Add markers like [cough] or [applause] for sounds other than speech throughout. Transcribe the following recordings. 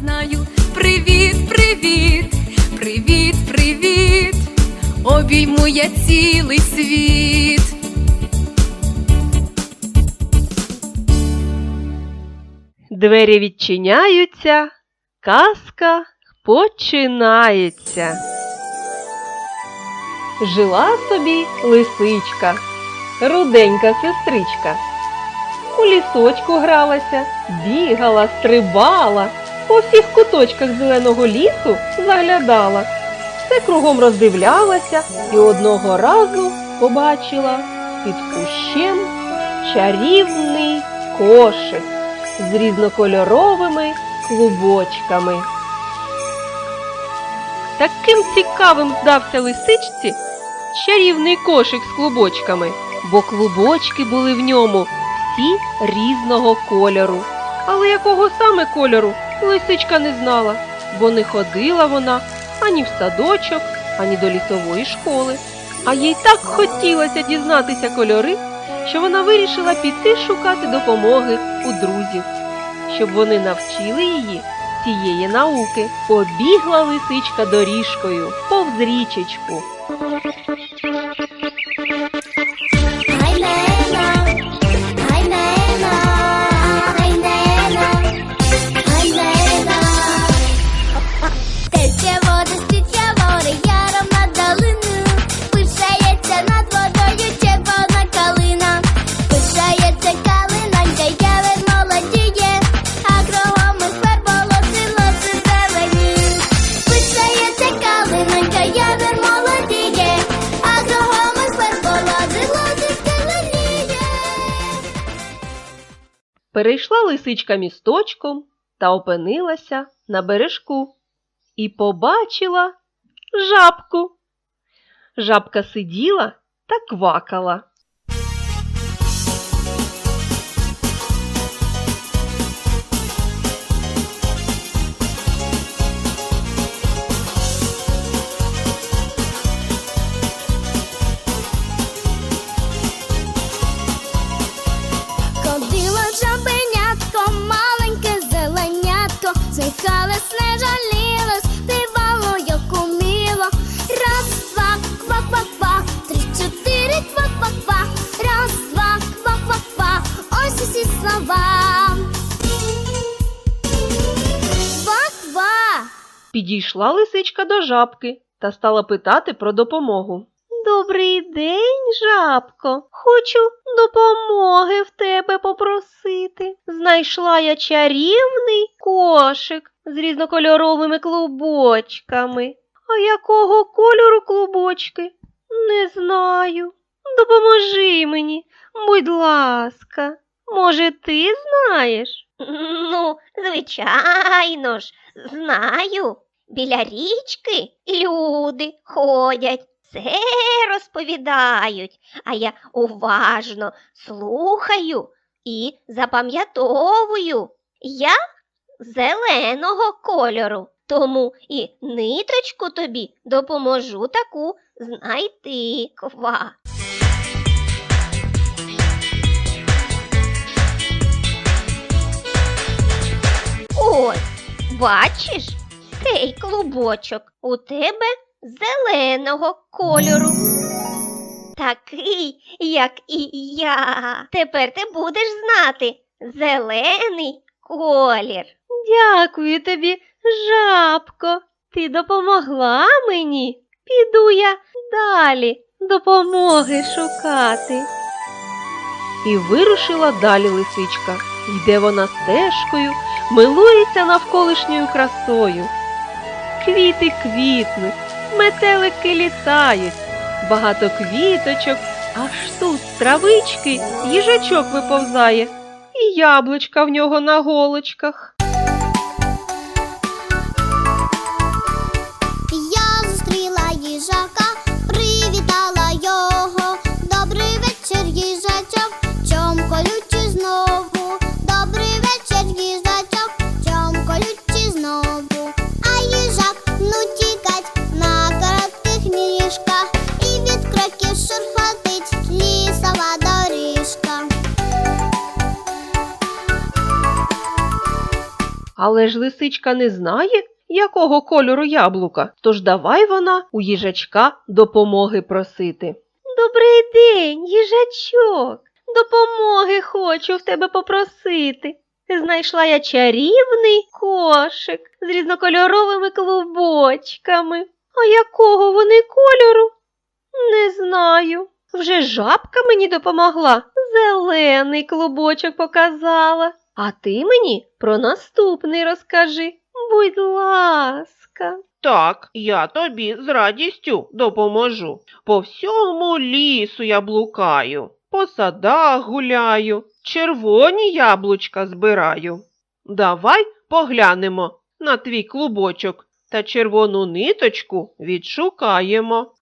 знаю. Привіт, привіт, привіт, привіт. Обійму я цілий світ. Двері відчиняються, казка починається. Жила собі лисичка, руденька сестричка. У лісочку гралася, бігала, стрибала, по всіх куточках зеленого лісу заглядала, все кругом роздивлялася і одного разу побачила під кущем чарівний кошик з різнокольоровими клубочками. Таким цікавим здався лисичці чарівний кошик з клубочками, бо клубочки були в ньому всі різного кольору. Але якого саме кольору лисичка не знала, бо не ходила вона ані в садочок, ані до лісової школи. А їй так хотілося дізнатися кольори, що вона вирішила піти шукати допомоги у друзів, щоб вони навчили її цієї науки. Побігла лисичка доріжкою повз річечку. Лисичка місточком та опинилася на бережку і побачила жабку. Жабка сиділа та квакала. Підійшла лисичка до жабки та стала питати про допомогу. Добрий день, жабко. Хочу допомоги в тебе попросити. Знайшла я чарівний кошик з різнокольоровими клубочками. А якого кольору клубочки? Не знаю. Допоможи мені, будь ласка. Може, ти знаєш? Ну, звичайно ж, знаю. Біля річки люди ходять, все розповідають, а я уважно слухаю і запам'ятовую. Я зеленого кольору, тому і ниточку тобі допоможу таку знайти ква. Ось, бачиш, цей клубочок у тебе зеленого кольору. Такий, як і я. Тепер ти будеш знати зелений колір. Дякую тобі, жабко. Ти допомогла мені. Піду я далі допомоги шукати. І вирушила далі лисичка. Йде вона стежкою, милується навколишньою красою. Квіти квітнуть, метелики літають, багато квіточок, аж тут з травички їжачок виповзає, і яблучка в нього на голочках. Але ж лисичка не знає, якого кольору яблука, тож давай вона у їжачка допомоги просити. Добрий день, їжачок. Допомоги хочу в тебе попросити. Знайшла я чарівний кошик з різнокольоровими клубочками. А якого вони кольору? Не знаю. Вже жабка мені допомогла, зелений клубочок показала. А ти мені про наступний розкажи, будь ласка. Так, я тобі з радістю допоможу. По всьому лісу я блукаю, по садах гуляю, червоні яблучка збираю. Давай поглянемо на твій клубочок та червону ниточку відшукаємо.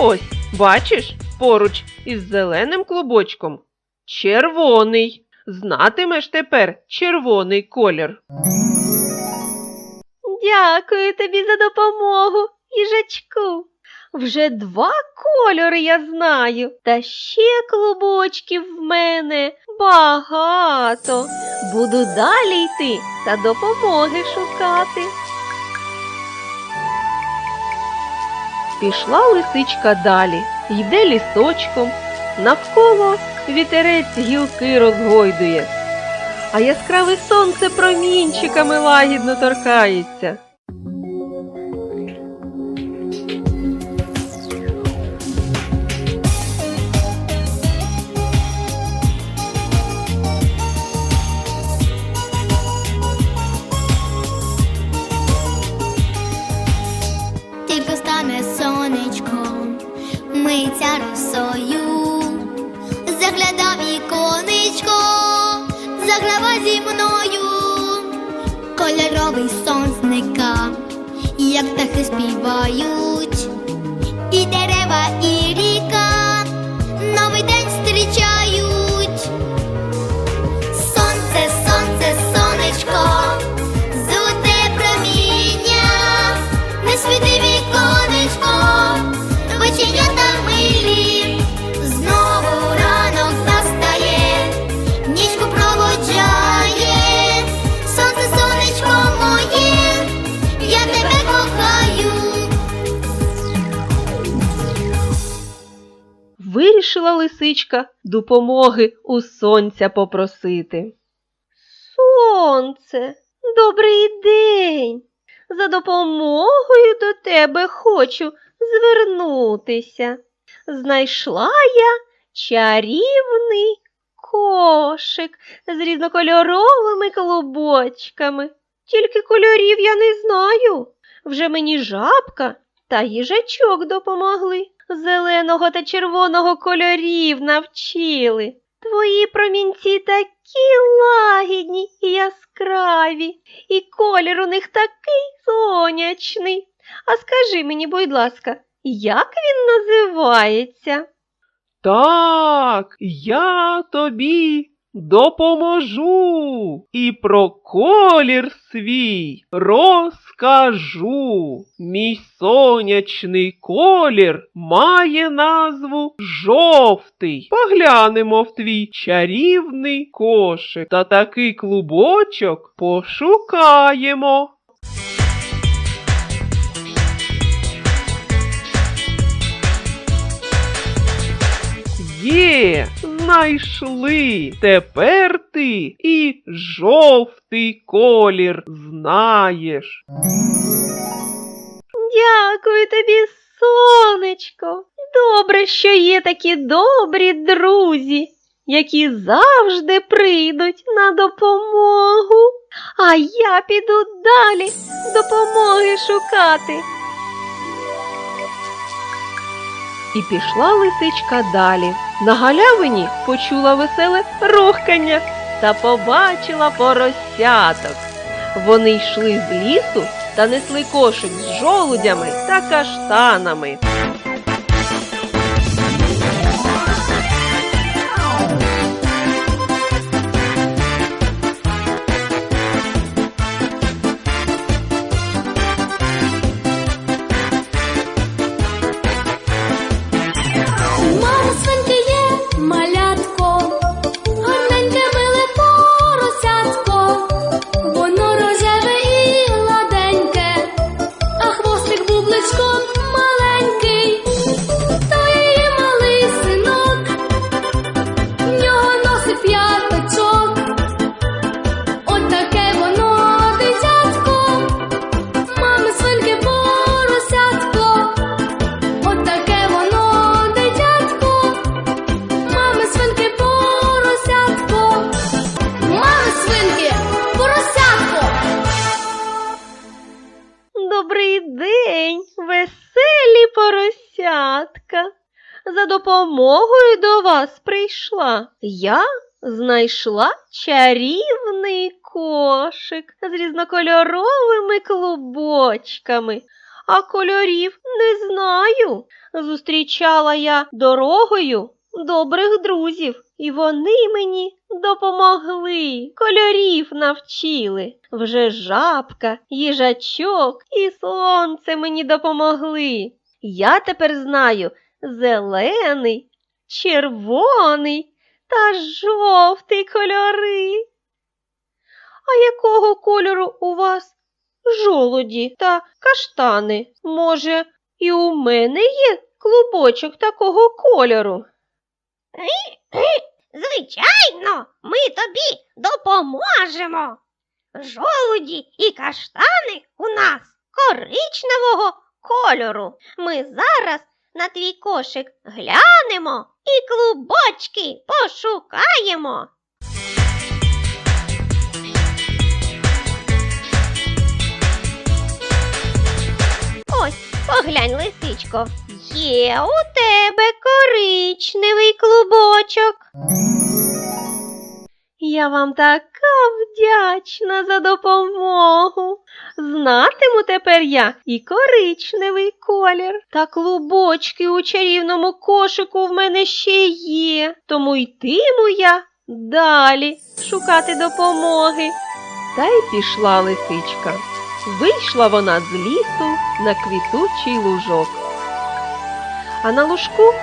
Ось, бачиш, поруч із зеленим клубочком червоний. Знатимеш тепер червоний колір. Дякую тобі за допомогу, їжачку. Вже два кольори я знаю, та ще клубочків в мене багато. Буду далі йти та допомоги шукати. Пішла лисичка далі, йде лісочком, навколо вітерець гілки розгойдує, а яскраве сонце промінчиками лагідно торкається. Як птахи співають, і дерева, і лисичка допомоги у сонця попросити. Сонце, добрий день. За допомогою до тебе хочу звернутися. Знайшла я чарівний кошик з різнокольоровими клубочками. Тільки кольорів я не знаю. Вже мені жабка та їжачок допомогли. Зеленого та червоного кольорів навчили. Твої промінці такі лагідні і яскраві, і колір у них такий сонячний. А скажи мені, будь ласка, як він називається? Так, я тобі допоможу і про колір свій розкажу. Мій сонячний колір має назву жовтий. Поглянемо в твій чарівний кошик та такий клубочок пошукаємо. Знайшли. Тепер ти і жовтий колір знаєш. Дякую тобі, сонечко. Добре, що є такі добрі друзі, які завжди прийдуть на допомогу. А я піду далі допомоги шукати. І пішла лисичка далі. На галявині почула веселе рохкання та побачила поросяток. Вони йшли з лісу та несли кошик з жолудями та каштанами. Прийшла. Я знайшла чарівний кошик з різнокольоровими клубочками, а кольорів не знаю. Зустрічала я дорогою добрих друзів, і вони мені допомогли, кольорів навчили. Вже жабка, їжачок і сонце мені допомогли. Я тепер знаю зелений, червоний та жовтий кольори. А якого кольору у вас жолуді та каштани? Може, і у мене є клубочок такого кольору? [coughs] Звичайно, ми тобі допоможемо. Жолуді і каштани у нас коричневого кольору. Ми зараз на твій кошик глянемо і клубочки пошукаємо. Ось, поглянь, лисичко. Є у тебе коричневий клубочок. Я вам така вдячна за допомогу. Знатиму тепер я і коричневий колір. Та клубочки у чарівному кошику в мене ще є, тому йтиму я далі шукати допомоги. Та й пішла лисичка. Вийшла вона з лісу на квітучий лужок. А на лужку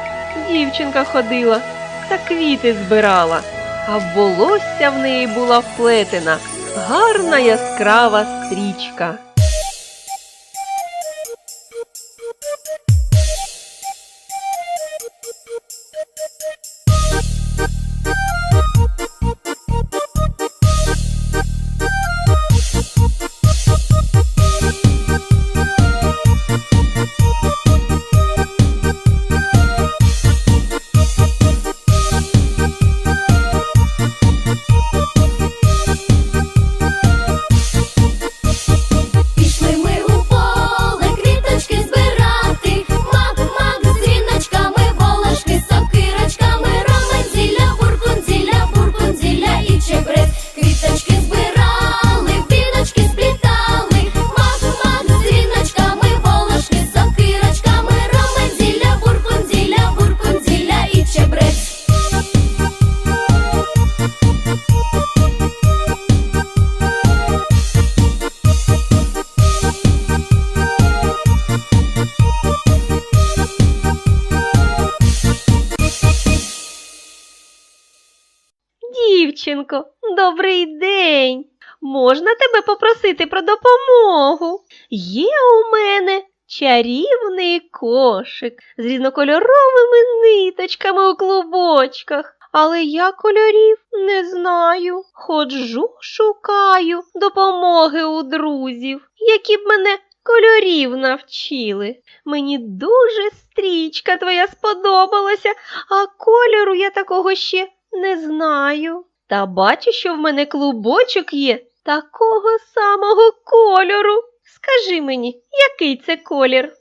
дівчинка ходила та квіти збирала а волосся в неї була вплетена, гарна яскрава стрічка. Дівчинко, добрий день. Можна тебе попросити про допомогу? Є у мене чарівний кошик з різнокольоровими ниточками у клубочках, але я кольорів не знаю. Ходжу, шукаю допомоги у друзів, які б мене кольорів навчили. Мені дуже стрічка твоя сподобалася, а кольору я такого ще не знаю. Та бачу, що в мене клубочок є такого самого кольору. Скажи мені, який це колір?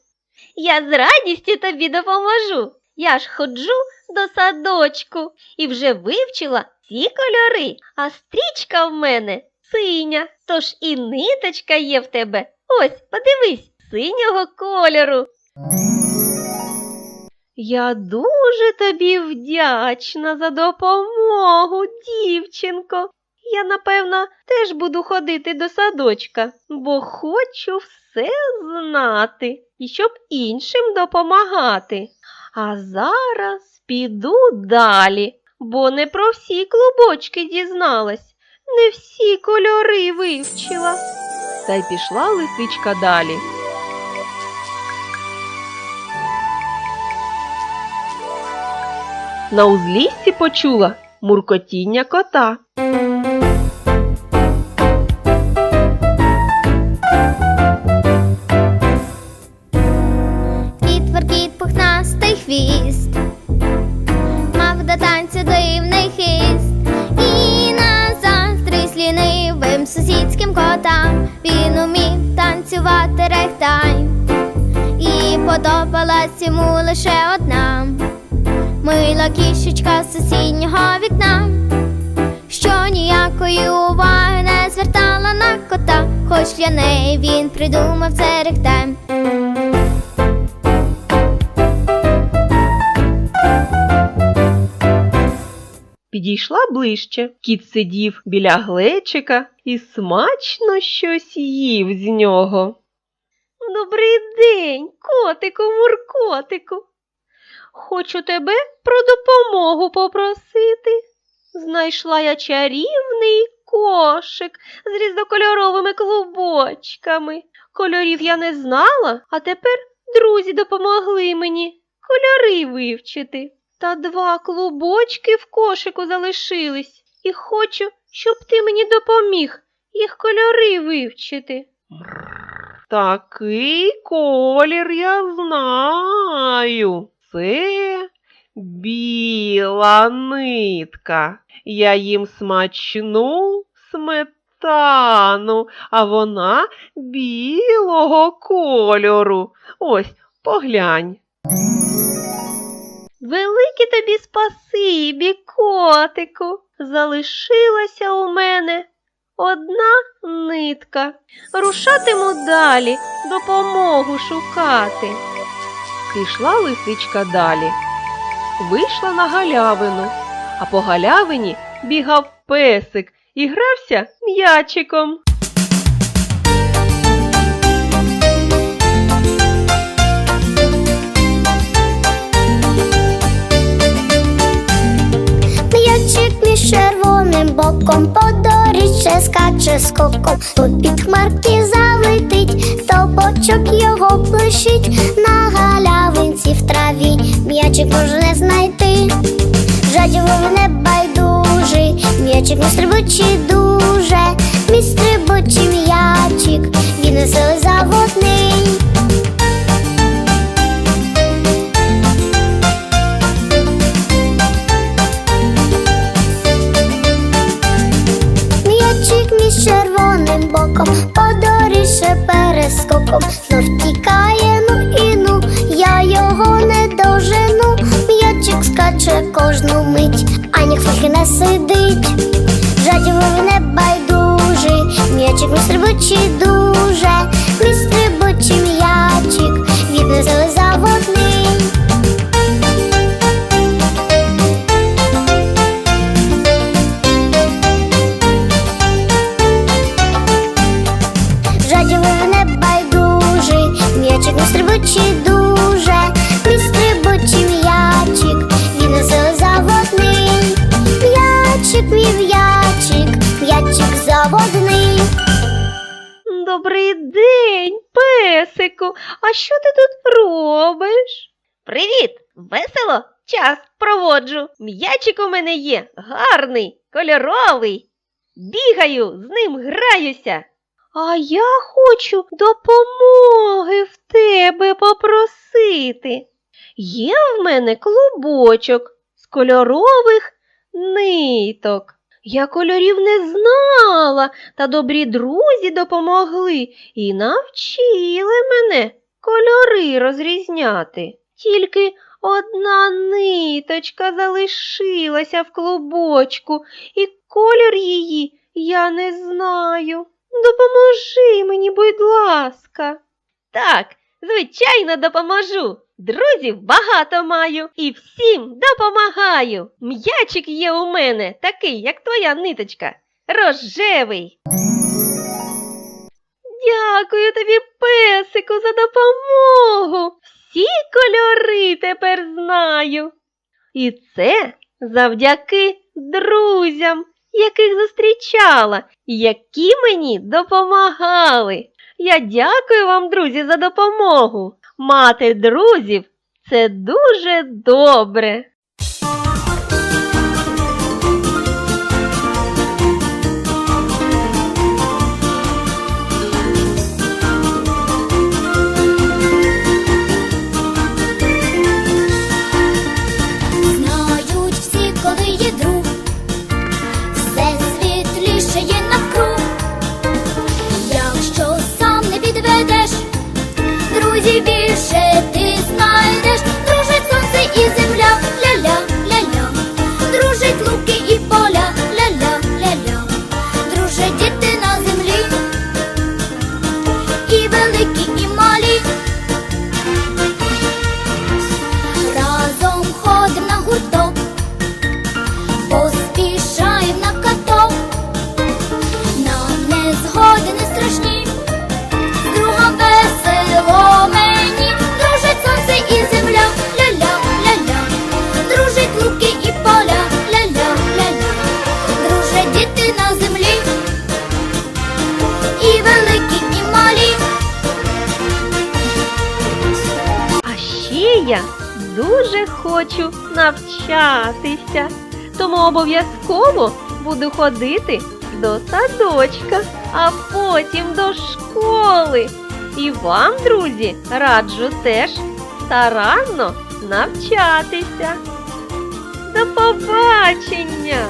Я з радістю тобі допоможу. Я ж ходжу до садочку і вже вивчила ці кольори, а стрічка в мене синя, тож і ниточка є в тебе. Ось, подивись, синього кольору. Я дуже тобі вдячна за допомогу, дівчинко. Я, напевно, теж буду ходити до садочка, бо хочу все знати і щоб іншим допомагати. А зараз піду далі, бо не про всі клубочки дізналась, не всі кольори вивчила. Та й пішла лисичка далі. На узліссі почула муркотіння кота. Для неї він придумав це. Підійшла ближче. Кіт сидів біля глечика і смачно щось їв з нього. Добрий день, котику муркотику. Хочу тебе про допомогу попросити. Знайшла я чарівний кошик з різнокольоровими клубочками. Кольорів я не знала, а тепер друзі допомогли мені кольори вивчити. Та два клубочки в кошику залишились, і хочу, щоб ти мені допоміг їх кольори вивчити. Такий колір я знаю. Це біла нитка. Я їм смачну сметану, а вона білого кольору. Ось, поглянь. Велике тобі спасибі, котику. Залишилася у мене одна нитка. Рушатиму далі, допомогу шукати. Пішла лисичка далі. Вийшла на галявину, а по галявині бігав песик і грався м'ячиком. Червоним боком по доріжче скаче скоком, тут під хмарки залетить, тобочок його плещить, на галявинці в траві. М'ячик можна знайти, жадібо не байдужий, м'ячик не стрибучий дуже, мій стрибучий м'ячик, робиш? Привіт! Весело? Час проводжу. М'ячик у мене є гарний, кольоровий. Бігаю, з ним граюся. А я хочу допомоги в тебе попросити. Є в мене клубочок з кольорових ниток. Я кольорів не знала, та добрі друзі допомогли і навчили мене кольори розрізняти. Тільки одна ниточка залишилася в клубочку, і колір її я не знаю. Допоможи мені, будь ласка. Так, звичайно, допоможу. Друзів багато маю і всім допомагаю. М'ячик є у мене такий, як твоя ниточка, рожевий. Дякую тобі, песику, за допомогу. Всі кольори тепер знаю. І це завдяки друзям, яких зустрічала, які мені допомагали. Я дякую вам, друзі, за допомогу. Мати друзів це дуже добре. на землі, і великі, і малі. А ще я дуже хочу навчатися, тому обов'язково буду ходити до садочка, а потім до школи. І вам, друзі, раджу теж старанно навчатися. До побачення!